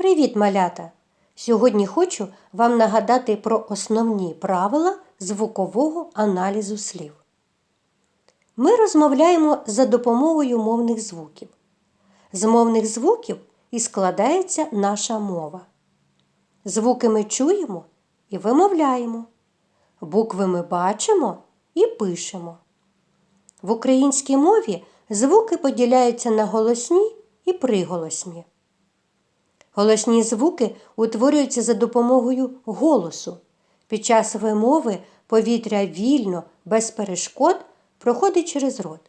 Привіт, малята! Сьогодні хочу вам нагадати про основні правила звукового аналізу слів. Ми розмовляємо за допомогою мовних звуків. З мовних звуків і складається наша мова. Звуки ми чуємо і вимовляємо. Букви ми бачимо і пишемо. В українській мові звуки поділяються на голосні і приголосні. Голосні звуки утворюються за допомогою голосу. Під час вимови повітря вільно, без перешкод проходить через рот.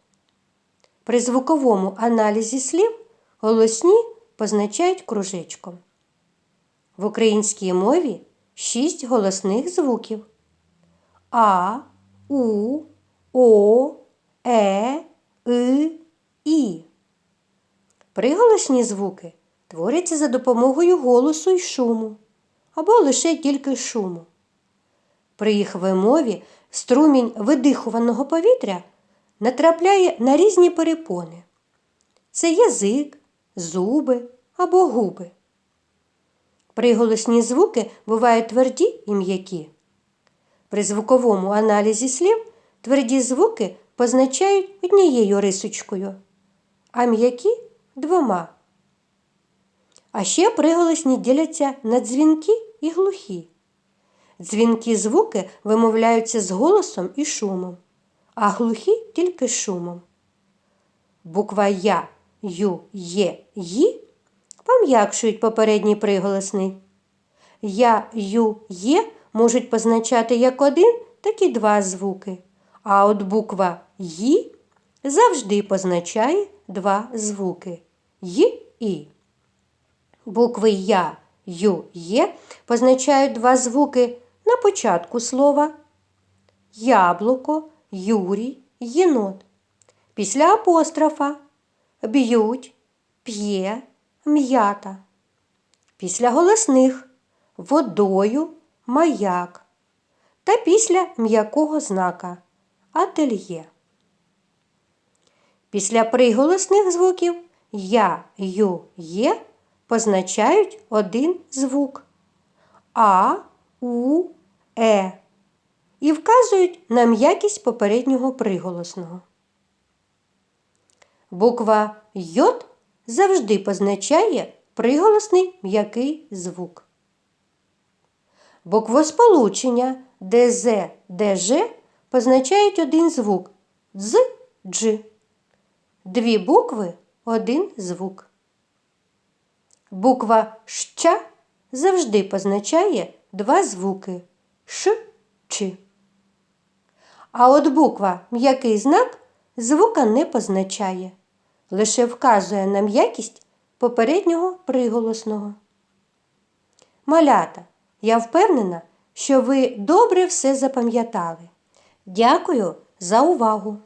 При звуковому аналізі слів голосні позначають кружечком. В українській мові шість голосних звуків А, У, О, Е, И, І. Приголосні звуки творяться за допомогою голосу і шуму або лише тільки шуму. При їх вимові струмінь видихуваного повітря натрапляє на різні перепони. Це язик, зуби або губи. Приголосні звуки бувають тверді і м'які. При звуковому аналізі слів тверді звуки позначають однією рисочкою, а м'які двома. А ще приголосні діляться на дзвінки і глухі. Дзвінкі звуки вимовляються з голосом і шумом, а глухі тільки шумом. Буква Я, Ю, Є, Ї пом'якшують попередній приголосний. Я, Ю, Є можуть позначати як один, так і два звуки. А от буква Ї завжди позначає два звуки Й і. Букви Я, Ю, Є позначають два звуки на початку слова яблуко, Юрій, єнот. Після апострофа б'ють, п'є, м'ята. Після голосних водою, маяк. Та після м'якого знака ательє. Після приголосних звуків я, ю, є позначають один звук А, У, Е і вказують на м'якість попереднього приголосного. Буква Й завжди позначає приголосний м'який звук. Буквосполучення ДЗ, ДЖ позначають один звук Дз, Дж. Дві букви один звук. Буква Щ завжди позначає два звуки Ш, Ч. А от буква м'який знак звука не позначає, лише вказує на м'якість попереднього приголосного. Малята, я впевнена, що ви добре все запам'ятали. Дякую за увагу!